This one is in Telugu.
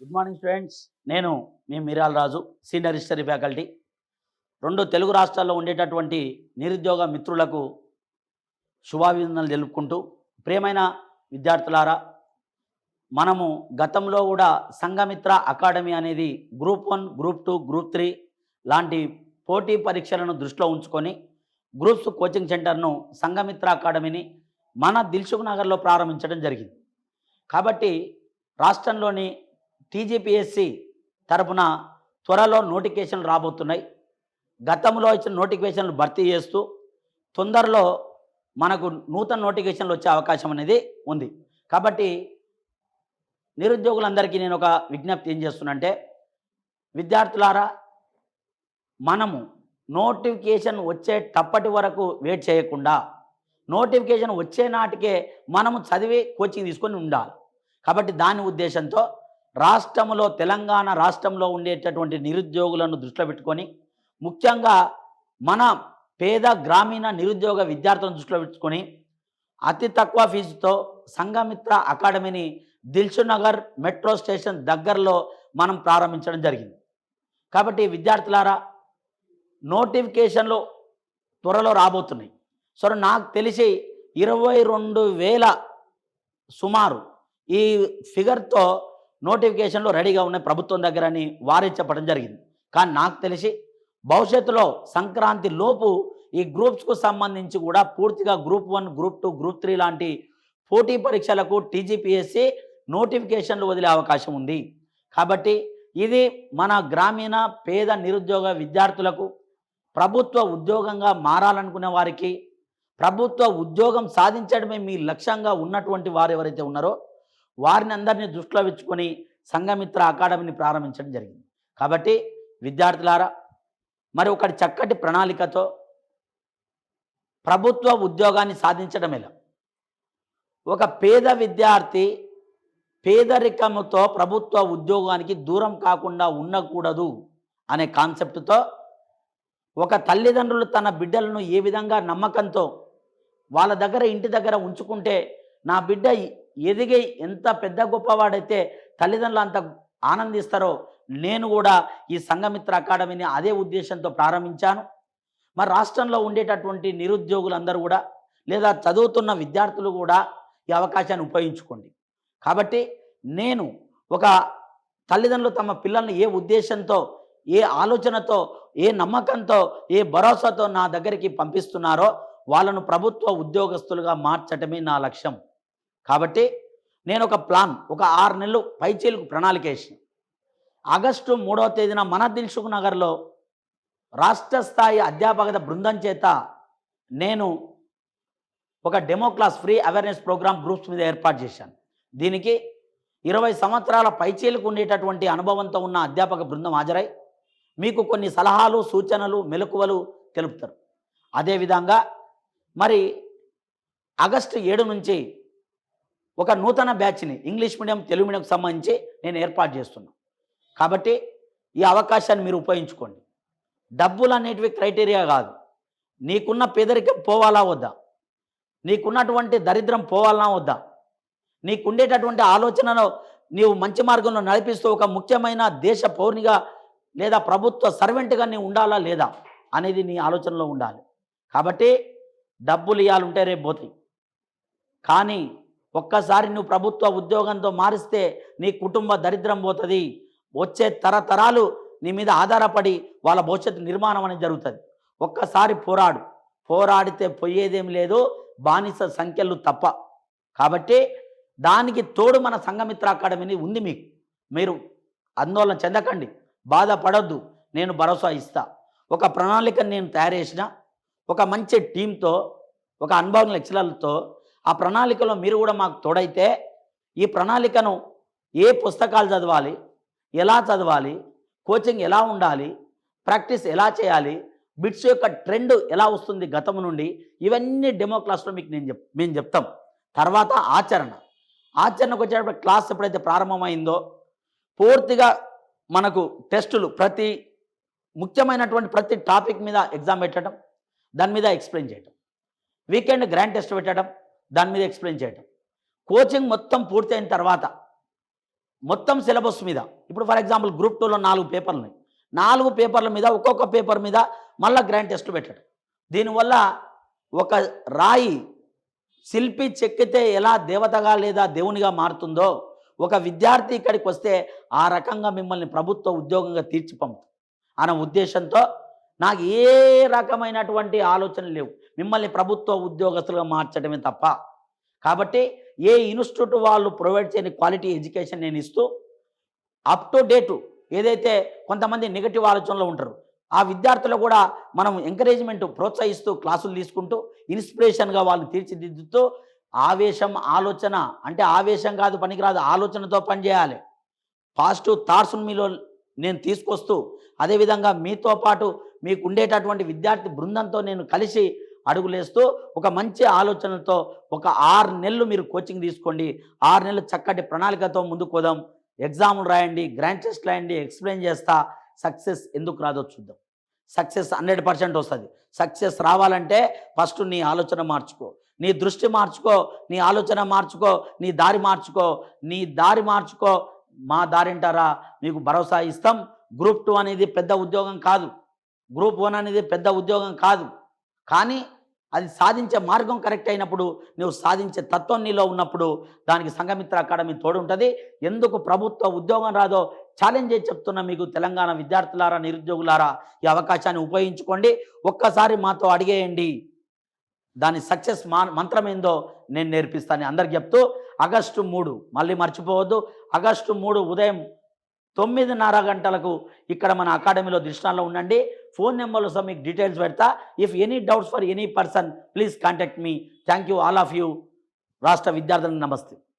గుడ్ మార్నింగ్ స్టూడెంట్స్ నేను మీ Miral Raju senior history faculty రెండు తెలుగు రాష్ట్రాల్లో ఉండేటటువంటి నిరుద్యోగ మిత్రులకు శుభాభినందనలు తెలుపుకుంటూ ప్రియమైన విద్యార్థులారా మనము గతంలో కూడా సంఘమిత్ర అకాడమీ అనేది group one group two group three లాంటి పోటీ పరీక్షలను దృష్టిలో ఉంచుకొని గ్రూప్స్ కోచింగ్ సెంటర్ను సంఘమిత్ర అకాడమీని మన దిల్సుఖ్ నగర్లో ప్రారంభించడం జరిగింది. కాబట్టి రాష్ట్రంలోని టీజీపీఎస్సి తరపున త్వరలో నోటిఫికేషన్లు రాబోతున్నాయి. గతంలో ఇచ్చిన నోటిఫికేషన్లు భర్తీ చేస్తూ తొందరలో మనకు నూతన నోటిఫికేషన్లు వచ్చే అవకాశం అనేది ఉంది. కాబట్టి నిరుద్యోగులందరికీ నేను ఒక విజ్ఞప్తి ఏం చేస్తున్నంటే విద్యార్థులారా మనము నోటిఫికేషన్ వచ్చేటప్పటి వరకు వెయిట్ చేయకుండా నోటిఫికేషన్ వచ్చే నాటికే మనము చదివి కోచింగ్ తీసుకొని ఉండాలి. కాబట్టి దాని ఉద్దేశంతో రాష్ట్రంలో తెలంగాణ రాష్ట్రంలో ఉండేటటువంటి నిరుద్యోగులను దృష్టిలో పెట్టుకొని ముఖ్యంగా మన పేద గ్రామీణ నిరుద్యోగ విద్యార్థులను దృష్టిలో పెట్టుకొని అతి తక్కువ ఫీజుతో సంఘమిత్ర అకాడమీని దిల్సునగర్ మెట్రో స్టేషన్ దగ్గరలో మనం ప్రారంభించడం జరిగింది. కాబట్టి విద్యార్థులారా నోటిఫికేషన్లు త్వరలో రాబోతున్నాయి. సో నాకు తెలిసి ఇరవై రెండు వేల సుమారు ఈ ఫిగర్తో నోటిఫికేషన్లు రెడీగా ఉన్నాయి ప్రభుత్వం దగ్గర అని వారే చెప్పడం జరిగింది. కానీ నాకు తెలిసి భవిష్యత్తులో సంక్రాంతి లోపు ఈ గ్రూప్స్కు సంబంధించి కూడా పూర్తిగా group one group two group three లాంటి పోటీ పరీక్షలకు టీజీపీఎస్సి నోటిఫికేషన్లు వదిలే అవకాశం ఉంది. కాబట్టి ఇది మన గ్రామీణ పేద నిరుద్యోగ విద్యార్థులకు ప్రభుత్వ ఉద్యోగంగా మారాలనుకునే వారికి ప్రభుత్వ ఉద్యోగం సాధించడమే మీ లక్ష్యంగా ఉన్నటువంటి వారు ఎవరైతే ఉన్నారో వారిని అందరినీ దృష్టిలో పెట్టుకొని సంఘమిత్ర అకాడమీని ప్రారంభించడం జరిగింది. కాబట్టి విద్యార్థులారా మరి ఒకటి చక్కటి ప్రణాళికతో ప్రభుత్వ ఉద్యోగాన్ని సాధించడం ఎలా? ఒక పేద విద్యార్థి పేదరికముతో ప్రభుత్వ ఉద్యోగానికి దూరం కాకుండా ఉండకూడదు అనే కాన్సెప్ట్తో ఒక తల్లిదండ్రులు తన బిడ్డలను ఏ విధంగా నమ్మకంతో వాళ్ళ దగ్గర ఇంటి దగ్గర ఉంచుకుంటే నా బిడ్డ ఎదిగి ఎంత పెద్ద గొప్పవాడైతే తల్లిదండ్రులు అంత ఆనందిస్తారో నేను కూడా ఈ సంఘమిత్ర అకాడమీని అదే ఉద్దేశంతో ప్రారంభించాను. మరి రాష్ట్రంలో ఉండేటటువంటి నిరుద్యోగులందరూ కూడా లేదా చదువుతున్న విద్యార్థులు కూడా ఈ అవకాశాన్ని ఉపయోగించుకోండి. కాబట్టి నేను ఒక తల్లిదండ్రులు తమ పిల్లల్ని ఏ ఉద్దేశంతో ఏ ఆలోచనతో ఏ నమ్మకంతో ఏ భరోసాతో నా దగ్గరికి పంపిస్తున్నారో వాళ్ళను ప్రభుత్వ ఉద్యోగస్తులుగా మార్చటమే నా లక్ష్యం. కాబట్టి నేను ఒక ప్లాన్ ఒక ఆరు నెలలు పైచీలకు ప్రణాళిక వేసి ఆగస్టు మూడవ తేదీన మన దిల్సుఖ్ నగర్లో రాష్ట్ర స్థాయి అధ్యాపకత బృందం చేత నేను ఒక demo class free awareness program groups మీద ఏర్పాటు చేశాను. దీనికి ఇరవై సంవత్సరాల పైచీలకు ఉండేటటువంటి అనుభవంతో ఉన్న అధ్యాపక బృందం హాజరై మీకు కొన్ని సలహాలు సూచనలు మెలకువలు తెలుపుతారు. అదేవిధంగా మరి ఆగస్టు ఏడు నుంచి ఒక నూతన బ్యాచ్ని ఇంగ్లీష్ మీడియం తెలుగు మీడియంకి సంబంధించి నేను ఏర్పాటు చేస్తున్నాను కాబట్టి ఈ అవకాశాన్ని మీరు ఉపయోగించుకోండి. డబ్బులు అనేటివి క్రైటీరియా కాదు. నీకున్న పేదరికం పోవాలా వద్దా? నీకున్నటువంటి దరిద్రం పోవాలా వద్దా? నీకుండేటటువంటి ఆలోచనను నీవు మంచి మార్గంలో నడిపిస్తూ ఒక ముఖ్యమైన దేశ పౌరునిగా లేదా ప్రభుత్వ సర్వెంట్గా నీవు ఉండాలా లేదా అనేది నీ ఆలోచనలో ఉండాలి. కాబట్టి డబ్బులు ఇవ్వాలంటే రేపు పోతాయి. కానీ ఒక్కసారి నువ్వు ప్రభుత్వ ఉద్యోగంతో మారిస్తే నీ కుటుంబ దరిద్రం పోతుంది. వచ్చే తరతరాలు నీ మీద ఆధారపడి వాళ్ళ భవిష్యత్తు నిర్మాణం అనేది జరుగుతుంది. ఒక్కసారి పోరాడు. పోరాడితే పోయేదేం లేదు. బానిస సంఖ్యలు తప్ప. కాబట్టి దానికి తోడు మన సంఘమిత్ర అకాడమీని ఉంది మీకు. మీరు ఆందోళన చెందకండి. బాధపడొద్దు. నేను భరోసా ఇస్తా. ఒక ప్రణాళికను నేను తయారు చేసిన. ఒక మంచి టీంతో ఒక అనుభవం లెక్చరర్లతో ఆ ప్రణాళికలో మీరు కూడా మాకు తోడైతే ఈ ప్రణాళికను ఏ పుస్తకాలు చదవాలి ఎలా చదవాలి కోచింగ్ ఎలా ఉండాలి ప్రాక్టీస్ ఎలా చేయాలి బిట్స్ యొక్క ట్రెండ్ ఎలా వస్తుంది గతం నుండి ఇవన్నీ డెమో క్లాస్లో మీకు నేను చెప్ మేము చెప్తాం. తర్వాత ఆచరణ. ఆచరణకు వచ్చేటప్పుడు క్లాస్ ఎప్పుడైతే ప్రారంభమైందో పూర్తిగా మనకు టెస్టులు ప్రతి ముఖ్యమైనటువంటి ప్రతి టాపిక్ మీద ఎగ్జామ్ పెట్టడం దాని మీద ఎక్స్ప్లెయిన్ చేయడం వీకెండ్ గ్రాండ్ టెస్ట్ పెట్టడం దాని మీద ఎక్స్ప్లెయిన్ చేయడం కోచింగ్ మొత్తం పూర్తయిన తర్వాత మొత్తం సిలబస్ మీద ఇప్పుడు ఫర్ ఎగ్జాంపుల్ గ్రూప్ టూలో నాలుగు పేపర్లు ఉన్నాయి నాలుగు పేపర్ల మీద ఒక్కొక్క పేపర్ మీద మళ్ళీ గ్రాండ్ టెస్ట్ పెట్టాడు దీనివల్ల ఒక రాయి శిల్పి చెక్కితే ఎలా దేవతగా లేదా దేవునిగా మారుతుందో ఒక విద్యార్థి ఇక్కడికి వస్తే ఆ రకంగా మిమ్మల్ని ప్రభుత్వ ఉద్యోగంగా తీర్చి పంపుతుంది అన్న ఉద్దేశంతో నాకు ఏ రకమైనటువంటి ఆలోచనలు లేవు. మిమ్మల్ని ప్రభుత్వ ఉద్యోగస్తులుగా మార్చడమే తప్ప. కాబట్టి ఏ ఇన్స్టిట్యూట్ వాళ్ళు ప్రొవైడ్ చేయని క్వాలిటీ ఎడ్యుకేషన్ నేను ఇస్తూ అప్ టు డేటు ఏదైతే కొంతమంది నెగిటివ్ ఆలోచనలో ఉంటారు ఆ విద్యార్థులు కూడా మనం ఎంకరేజ్మెంట్ ప్రోత్సహిస్తూ క్లాసులు తీసుకుంటూ ఇన్స్పిరేషన్గా వాళ్ళు తీర్చిదిద్దుతూ ఆవేశం ఆలోచన అంటే ఆవేశం కాదు పనికిరాదు ఆలోచనతో పనిచేయాలి పాజిటివ్ థాట్స్ను మీలో నేను తీసుకొస్తూ అదేవిధంగా మీతో పాటు మీకు ఉండేటటువంటి విద్యార్థి బృందంతో నేను కలిసి అడుగులేస్తూ ఒక మంచి ఆలోచనతో ఒక ఆరు నెలలు మీరు కోచింగ్ తీసుకోండి. ఆరు నెలలు చక్కటి ప్రణాళికతో ముందుకు పోదాం. ఎగ్జామ్లు రాయండి గ్రాండ్ టెస్ట్ రాయండి ఎక్స్ప్లెయిన్ చేస్తా. సక్సెస్ ఎందుకు రాదో చూద్దాం. సక్సెస్ హండ్రెడ్ పర్సెంట్ వస్తుంది. సక్సెస్ రావాలంటే ఫస్ట్ నీ ఆలోచన మార్చుకో. నీ దృష్టి మార్చుకో నీ ఆలోచన మార్చుకో నీ దారి మార్చుకో. నీ దారి మార్చుకో. మా దారింటారా మీకు భరోసా ఇస్తాం. గ్రూప్ టూ అనేది పెద్ద ఉద్యోగం కాదు. గ్రూప్ వన్ అనేది పెద్ద ఉద్యోగం కాదు. కానీ అది సాధించే మార్గం కరెక్ట్ అయినప్పుడు నువ్వు సాధించే తత్వం నీలో ఉన్నప్పుడు దానికి సంఘమిత్ర అకాడమీ తోడు ఉంటుంది ఎందుకు ప్రభుత్వ ఉద్యోగం రాదో ఛాలెంజ్ చేసి చెప్తున్న మీకు తెలంగాణ విద్యార్థులారా నిరుద్యోగులారా ఈ అవకాశాన్ని ఉపయోగించుకోండి. ఒక్కసారి మాతో అడిగేయండి. దాని సక్సెస్ మా మంత్రం ఏందో నేను నేర్పిస్తాను. అందరికి చెప్తూ ఆగస్టు మూడు మళ్ళీ మర్చిపోవద్దు. ఆగస్టు మూడు ఉదయం తొమ్మిదిన్నర గంటలకు ఇక్కడ మన అకాడమీలో దృష్టాల్లో ఉండండి. ఫోన్ నెంబర్లో సహా మీకు డీటెయిల్స్ పెడతా. If any doubts for any person please contact me thank you all of you రాష్ట్ర విద్యార్థులకు నమస్తే.